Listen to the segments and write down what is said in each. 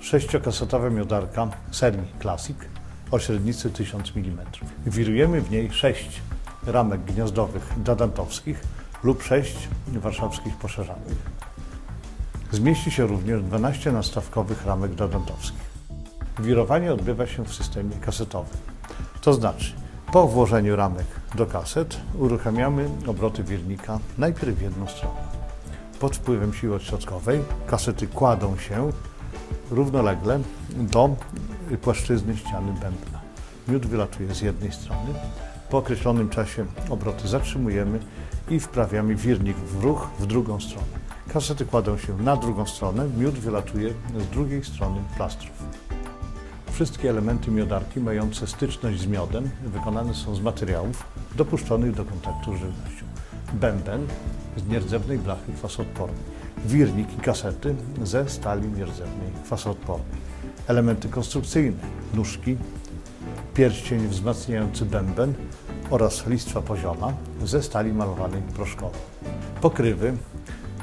sześciokasetowa miodarka serii Classic o średnicy 1000 mm. Wirujemy w niej sześć ramek gniazdowych dadantowskich lub sześć warszawskich poszerzanych. Zmieści się również 12 nastawkowych ramek dadantowskich. Wirowanie odbywa się w systemie kasetowym. To znaczy, po włożeniu ramek do kaset uruchamiamy obroty wirnika najpierw w jedną stronę. Pod wpływem siły odśrodkowej kasety kładą się równolegle do płaszczyzny ściany bębna. Miód wylatuje z jednej strony. Po określonym czasie obroty zatrzymujemy i wprawiamy wirnik w ruch w drugą stronę. Kasety kładą się na drugą stronę, miód wylatuje z drugiej strony plastrów. Wszystkie elementy miodarki mające styczność z miodem wykonane są z materiałów dopuszczonych do kontaktu z żywnością. Bęben z nierdzewnej blachy kwasoodpornej, wirnik i kasety ze stali nierdzewnej kwasoodpornej. Elementy konstrukcyjne, nóżki, pierścień wzmacniający bęben oraz listwa pozioma ze stali malowanej proszkowo. Pokrywy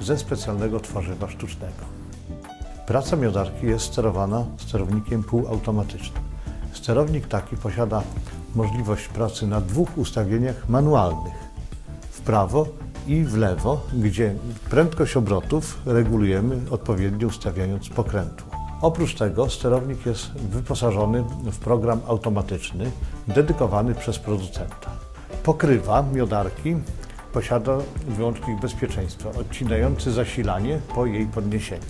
ze specjalnego tworzywa sztucznego. Praca miodarki jest sterowana sterownikiem półautomatycznym. Sterownik taki posiada możliwość pracy na dwóch ustawieniach manualnych w prawo i w lewo, gdzie prędkość obrotów regulujemy odpowiednio ustawiając pokrętło. Oprócz tego sterownik jest wyposażony w program automatyczny dedykowany przez producenta. Pokrywa miodarki posiada wyłącznik bezpieczeństwa odcinający zasilanie po jej podniesieniu.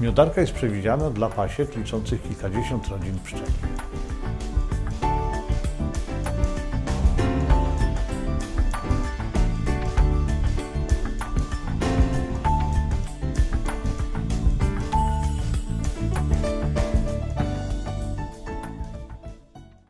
Miodarka jest przewidziana dla pasiek liczących kilkadziesiąt rodzin pszczeli.